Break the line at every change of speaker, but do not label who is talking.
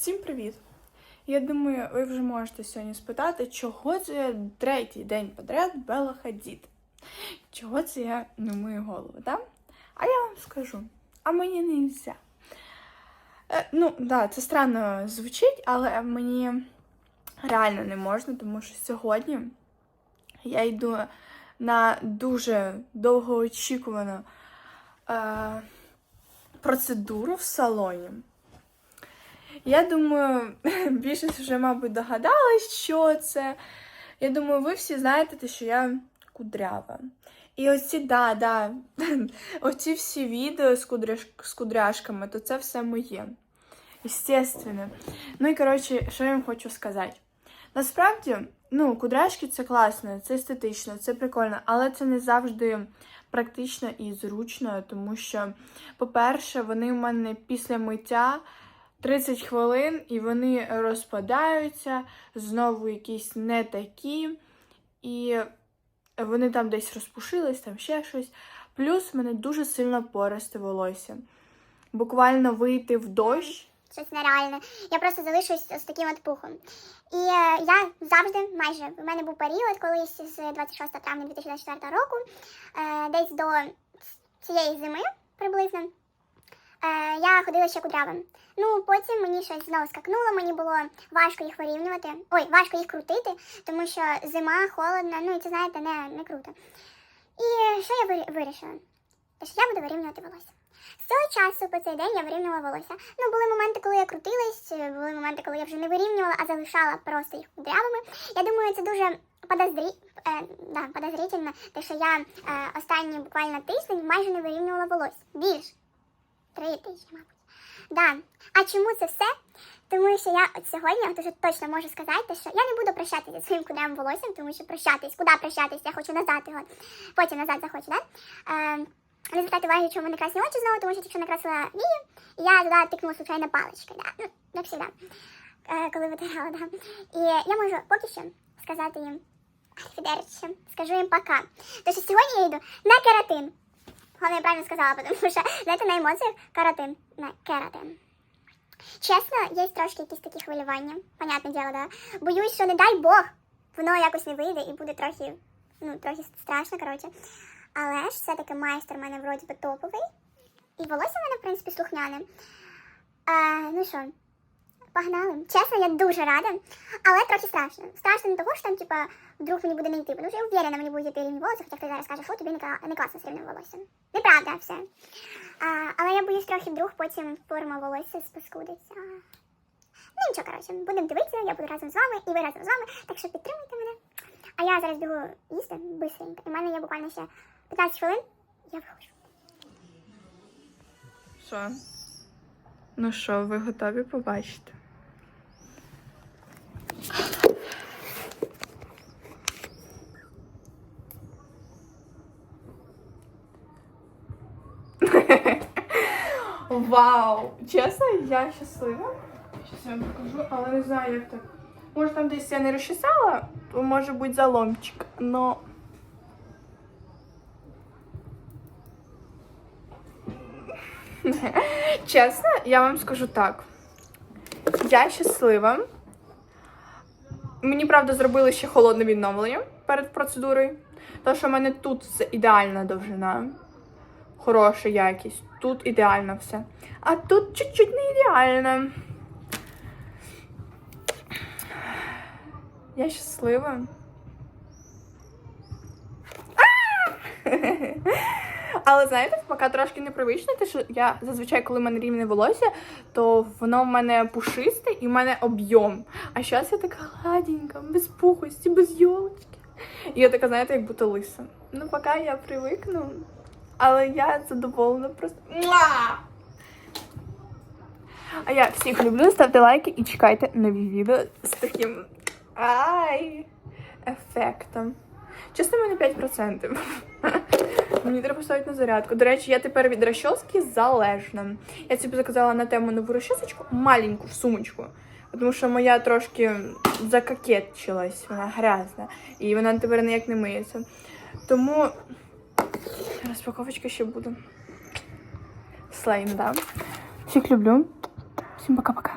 Всім привіт! Я думаю, ви вже можете сьогодні спитати, чого це я третій день подряд Бела Хадід? Чого це я не мию голову, так? А я вам скажу, а мені не можна. Е, ну, да, це странно звучить, але мені реально не можна, тому що сьогодні я йду на дуже довгоочікувану е, процедуру в салоні. Я думаю, більшість вже, мабуть, догадалась, що це. Я думаю, ви всі знаєте, те, що я кудрява. І оці, да, да, оці всі відео з, кудряш... з кудряшками, то це все моє. Естественно. Ну і коротше, що я вам хочу сказати. Насправді, ну, кудряшки це класно, це естетично, це прикольно, але це не завжди практично і зручно, тому що, по-перше, вони в мене після миття 30 хвилин і вони розпадаються, знову якісь не такі, і вони там десь розпушились, там ще щось. Плюс мене дуже сильно пористе волосся. Буквально вийти в дощ.
щось нереальне. Я просто залишусь з таким от пухом. І е, я завжди, майже, в мене був період колись з 26 травня 2024 року, е, десь до цієї зими приблизно. Е, я ходила ще кудрявим. Ну, потім мені щось знову скакнуло, мені було важко їх вирівнювати. Ой, важко їх крутити, тому що зима, холодно, ну і це, знаєте, не, не круто. І що я вирішила? Те, що я буду вирівнювати волосся. З цього часу по цей день я вирівнювала волосся. Ну, були моменти, коли я крутилась, е, були моменти, коли я вже не вирівнювала, а залишала просто їх кудрявими. Я думаю, це дуже подозрі... е, да, подозрительно, те, що я е, останні буквально тиждень майже не вирівнювала волосся. Більш. Три тижні, мабуть. Да. А чому це все? Тому що я от сьогодні от уже точно можу сказати, що я не буду прощатися своїм кудрявим волоссям, тому що прощатись, куди прощатись, я хочу назад його, потім назад захочу, да? Е, не звертати уваги, чому не красні очі знову, тому що тільки накрасила вії, я туди тикнула случайно паличкою, да? ну, як завжди, е, коли витирала, да. І я можу поки що сказати їм Фідерче, скажу їм пока. Тому сьогодні я йду на кератин. Головне, я правильно сказала, тому що, знаєте, на емоціях каратин, кератин. Чесно, є трошки якісь такі хвилювання, понятне діло, да. Боюсь, що не дай Бог, воно якось не вийде і буде трохи, ну, трохи страшно, коротше. Але ж все-таки майстер в мене вроді би топовий. І волосся в мене, в принципі, слухняне. Е, ну що, погнали. Чесно, я дуже рада, але трохи страшно. Страшно не того, що там, типа, вдруг мені буде не йти, тому що я уверена, мені буде йти рівні волосся, хоча хтось зараз каже, що тобі не класно з рівним волоссям. Неправда все. А, але я боюсь трохи вдруг потім форма волосся спаскудиться. Ну нічого, коротше, будемо дивитися, я буду разом з вами, і ви разом з вами, так що підтримуйте мене. А я зараз бігу їсти бистренько. І в мене є буквально ще 15 хвилин, я виходжу.
Що? Ну що, ви готові побачити? Вау! Чесно, я щаслива. Щас я вам покажу, але не знаю, як так. Може там десь я не розчесала, то може бути заломчик, но. Чесно, я вам скажу так. Я щаслива. Мені, правда, зробили ще холодне відновлення перед процедурою. Тому що в мене тут ідеальна довжина. Хороша якість. Тут ідеально все. А тут чуть-чуть не ідеально. Я щаслива. Але знаєте, поки трошки непривично, те, що я зазвичай, коли в мене рівне волосся, то воно в мене пушисте і в мене об'єм. А зараз я така гладенька, без пухості, без йолочки. І я така, знаєте, як будто лиса. Ну, поки я привикну, але я задоволена просто. Муа! А я всіх люблю, ставте лайки і чекайте нові відео з таким ай ефектом. Чесно, мене 5%. Мені треба ставити на зарядку. До речі, я тепер від розчоски залежна. Я собі заказала на тему нову розчосочку, маленьку в сумочку. Тому що моя трошки закакетчилась, вона грязна. І вона тепер ніяк не миється. Тому розпаковочка ще буде. Слейм, да. Всіх люблю. Всім пока-пока.